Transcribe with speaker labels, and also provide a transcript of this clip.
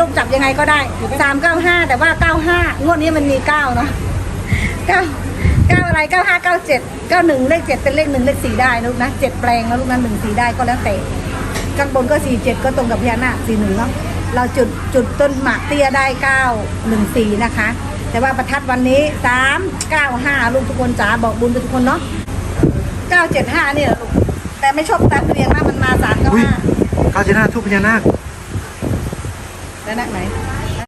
Speaker 1: ลูกจับยังไงก็ได้สามเก้าห้าแต่ว่าเก้าห้างวดนี้มันมีเก้าเนาะเก้าเก้าอะไรเก้าห้าเก้าเจ็ดเก้าหนึ่งเลขเจ็ดเป็นเลขหนึ่งเลขสี่ได้นะลูกนะเจ็ดแปลงแล้วลูกนั้นหนึ่งสี่ได้ก็แล้วแต่ข้างบนก็สี่เจ็ดก็ตรงกับพญานาคสี่หนึ่งเนาะเราจุดจุดต้นหมากเตี้ยได้เก้าหนึ่งสี่นะคะ แต่ว่าประทัดวันนี้สามเก้าห้าลูกทุกคนจ๋าบอกบุญทุกคนเนาะเก้าเจ็ดห้าเนี่แหละลูกแต่ไม่ชอบตามเรียงนะมันมาสามเก้าห้า
Speaker 2: ข้าเจน่าทุกพญานาค
Speaker 1: แล้วนะไหน